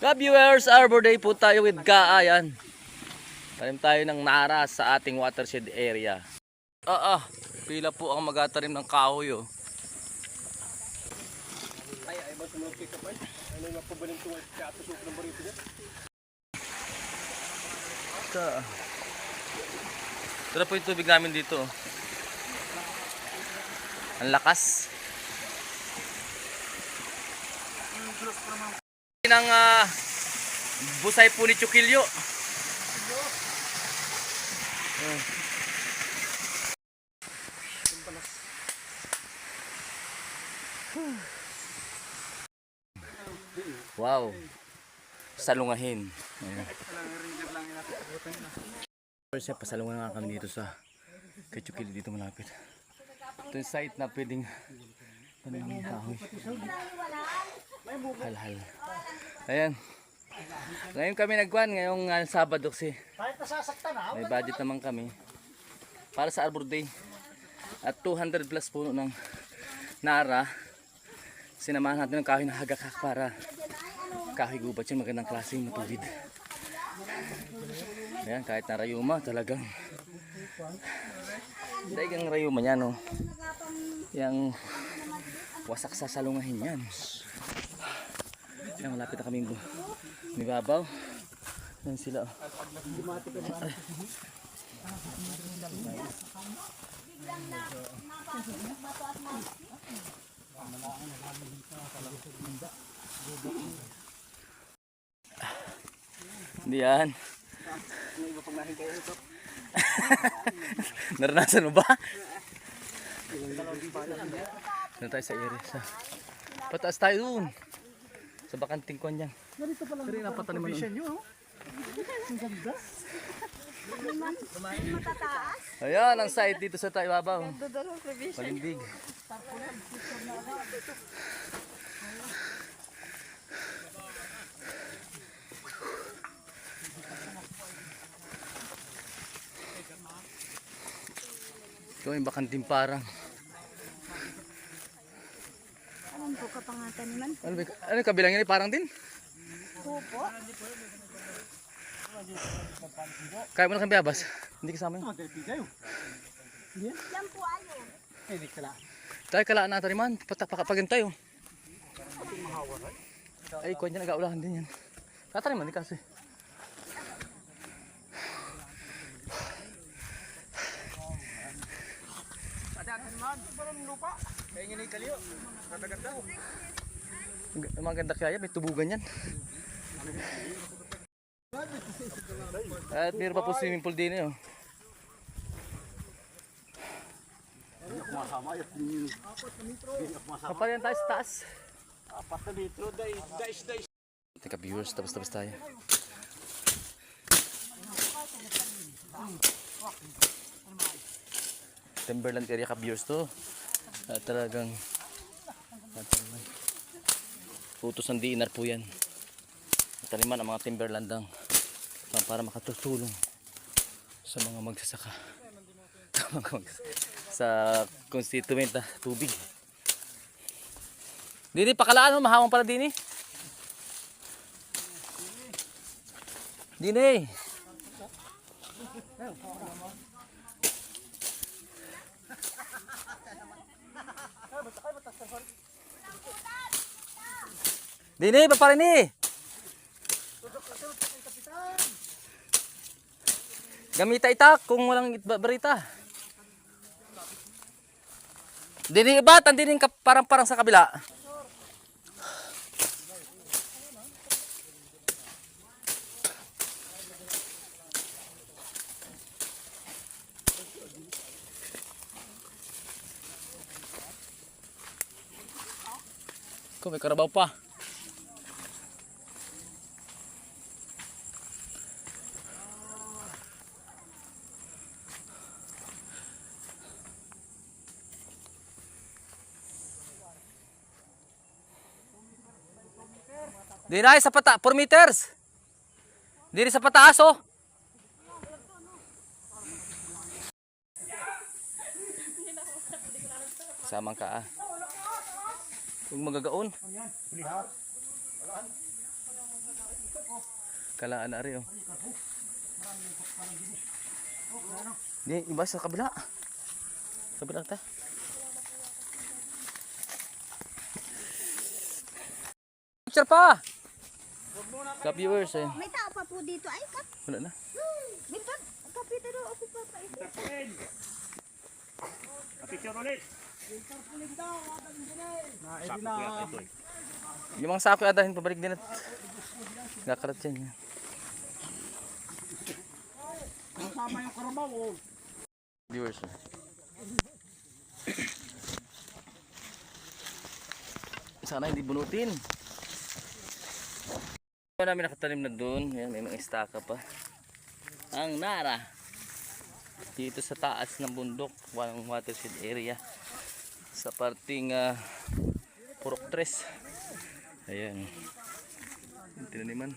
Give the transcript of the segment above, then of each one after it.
Ka-viewers, Arbor Day po tayo with Ka. Ayan. Tanim tayo ng nara sa ating watershed area. Ah, ah. Pila po ang magatanim ng kahoy, oh. Ito. Ito na po yung tubig namin dito. oh. Ang lakas. Ng ah, busay po ni Chukilyo. Wow. Salungahin. First pasalungan nga kami dito sa kay Chukilyo dito malapit. Ito yung site na pwedeng panahon kahoy. Halhal. Ayan. Ngayon kami nagkuhan, ngayong uh, Sabado kasi. May budget naman kami. Para sa Arbor Day. At 200 plus puno ng Nara. Sinamahan natin ng kahoy na hagakak para kahoy gubat yun. Magandang klase yung matulid. Ayan, kahit na rayuma talagang dahigang rayuma yan no. Yang wasak sa salungahin yan. Yan, malapit na kaming bu- Mibabaw. Yan sila. oh. Hindi yan. Naranasan mo ba? Na tayo sa sa Pataas tayo dun. Sa bakanting kwan yan. Ganito pala. Pero napataniman nun. Ayan ang site dito sa tayo babaw. Palindig. Ito yung bakanting parang. Kapangatan naman? Ano, ba- ano yung kabilang yun? Parang din? Pupo? Kaya mo na kang biyabas? Hindi kasama yun. Yan po ayo. Tayo kalaan natin rin man. Patapagin tayo. Ay, kuwan yan. Nag-aulahan din yan. Tatanim man, di kasi. Ang maganda kaya, may tubugan yan. At meron pa po swimming pool din eh. Oh. Papayan tayo sa taas. Apat na dais, dais, dais. Teka viewers, tapos-tapos tayo. Timberland area ka viewers to. Ah, talagang Putos ng diinar po yan. Taniman ang mga timberlandang pa- para makatutulong sa mga magsasaka. sa constituent na tubig. Dini, pakalaan mo, mahawang pala dini. Dini. Dini, ba pa rin eh? Gamita itak kung walang barita. Dini iba, tandinin ka parang-parang sa kabila. Kung may karabaw pa. Di na sa pata, 4 meters. Diri sa pataas oh. Samang ka ah. Huwag magagaon. Kalaan na rin oh. Di, iba sa kabila. Kabila ta. Picture pa! Ka viewers eh. May tao pa po dito. Ay, kap. Wala na. Mintan, kapita daw ako pa pa. Picture ulit. Sakto yata ito eh. Yung mga sako adahin pabalik din at Gakarat yan. yan. Kasama yung karabaw oh. Viewers eh. Sana hindi bunutin. Ito namin nakatanim na doon. Yan, may mga istaka pa. Ang Nara. Dito sa taas ng bundok. Walang watershed area. Sa parting uh, Purok Tres. Ayan. Yung tinaniman.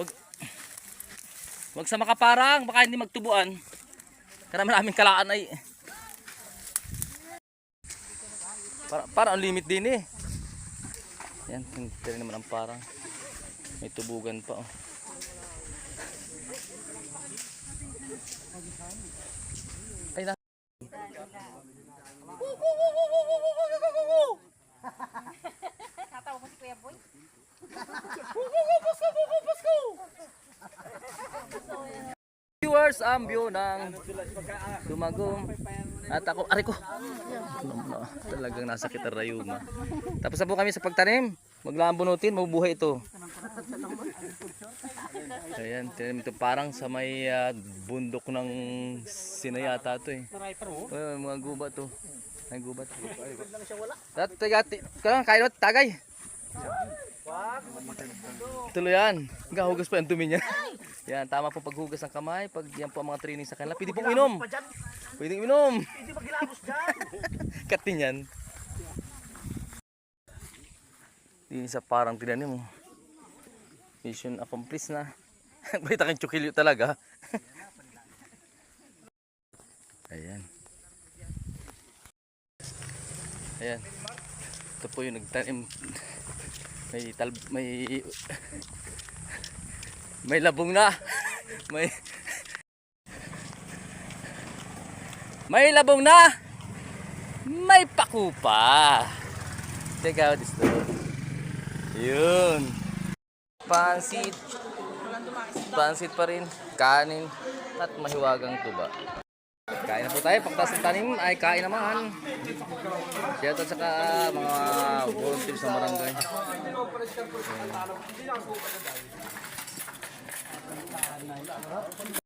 Wag Wag sa makaparang, baka hindi magtubuan. Karami namin kalaan ay para, para ang limit din eh. Yan, hindi naman ang parang. May tubugan pa oh. Ay na. Tatawa mo si Kuya Boy. Viewers, ang view ng Dumagong. At ako, aray ko. No, talagang nasakit ang rayuma. Tapos na po kami sa pagtanim. Maglambunutin, mabubuhay ito. Ayan, tinanim ito parang sa may ah, bundok ng sinayata ito eh. Oh, mga gubat to. May gubat. Tat, taga, ti- ka, kain mo, tagay. Tuloy yan. Hanggang hugas pa yung dumi niya. Yan, tama po paghugas ng kamay. Pag yan po ang mga training sa kanila. Pwede pong inom. Pwede inom. Hindi maghilamos dyan. Katin yan. Di sa parang tinanim mo. Mission accomplished na. Balita kang chukilyo talaga. Ayan. Ayan. Ito po yung nagtanim. May tal may may labong na. May May labong na. May paku pa. Check out this though. Yun. Pansit. Pansit pa rin. Kanin. At mahiwagang tuba. Kain na po tayo. Pagtas ng tanim ay kain naman. Shout out sa mga volunteers sa barangay. Ayan. Kita.